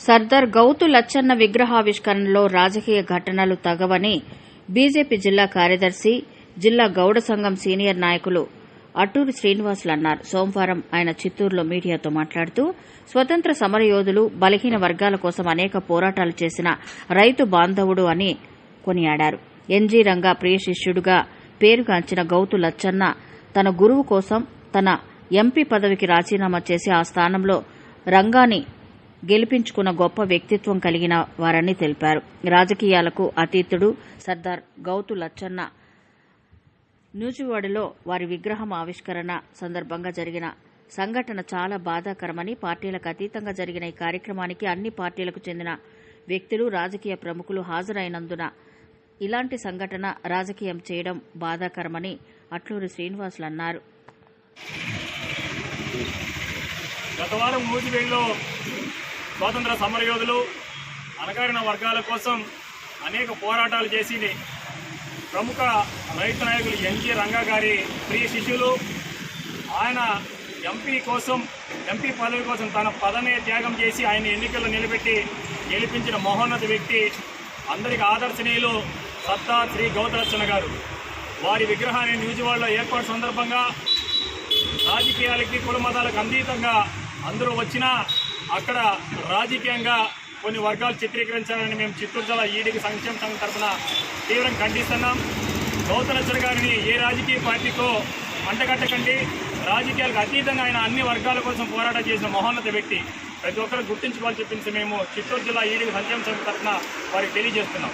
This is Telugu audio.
సర్దార్ గౌతు లచ్చన్న విగ్రహావిష్కరణలో రాజకీయ ఘటనలు తగవని బీజేపీ జిల్లా కార్యదర్శి జిల్లా గౌడ సంఘం సీనియర్ నాయకులు అటూరి శ్రీనివాసులు అన్నారు సోమవారం ఆయన చిత్తూరులో మీడియాతో మాట్లాడుతూ స్వతంత్ర సమరయోధులు బలహీన వర్గాల కోసం అనేక పోరాటాలు చేసిన రైతు బాంధవుడు అని కొనియాడారు. ఎన్జీ రంగా ప్రియ శిష్యుడుగా పేరుగాంచిన గౌతు లచ్చన్న తన గురువు కోసం తన ఎంపీ పదవికి రాజీనామా చేసి ఆ స్థానంలో రంగాని గెలిపించుకున్న గొప్ప వ్యక్తిత్వం కలిగిన వారని తెలిపారు. రాజకీయాలకు అతీతుడు సర్దార్ గౌతు లచ్చన్న. నూజివాడలో వారి విగ్రహం ఆవిష్కరణ సందర్భంగా జరిగిన సంఘటన చాలా బాధాకరమని పార్టీలకు అతీతంగా జరిగిన ఈ కార్యక్రమానికి అన్ని పార్టీలకు చెందిన వ్యక్తులు రాజకీయ ప్రముఖులు హాజరైనందున ఇలాంటి సంఘటన రాజకీయం చేయడం బాధాకరమని అట్లూరి శ్రీనివాసులు అన్నారు. గత వారం స్వాతంత్ర సమరయోధులు అణగారిన వర్గాల కోసం అనేక పోరాటాలు చేసి ప్రముఖ రైతు నాయకులు ఎన్జి రంగా గారి ప్రియ శిష్యులు. ఆయన ఎంపీ కోసం ఎంపీ పదవి కోసం తన పదనే త్యాగం చేసి ఆయన ఎన్నికల్లో నిలబెట్టి గెలిపించిన మహోన్నత వ్యక్తి అందరికి ఆదర్శనీయులు సత్తా శ్రీ గౌతరచన గారు. వారి విగ్రహాన్ని న్యూజివాడలో ఏర్పాటు సందర్భంగా రాజకీయాలకి కుల మతాలకు అందీతంగా అందరూ వచ్చినా అక్కడ రాజకీయంగా కొన్ని వర్గాలు చిత్రీకరించాలని మేము చిత్తూరు జిల్లా ఈడీకి సంక్షేమ సంఘం తరఫున తీవ్రం ఖండిస్తున్నాం. గౌతలచ్చర గారిని ఏ రాజకీయ పార్టీకో అంటగట్టకండి రాజకీయాలకు అతీతంగా ఆయన అన్ని వర్గాల కోసం పోరాటం చేసిన మహోన్నత వ్యక్తి. ప్రతి ఒక్కరు గుర్తించుకోవాలని చెప్పించి మేము చిత్తూరు జిల్లా ఈడీకి సంక్షేమ సంఘం తరఫున వారికి తెలియజేస్తున్నాం.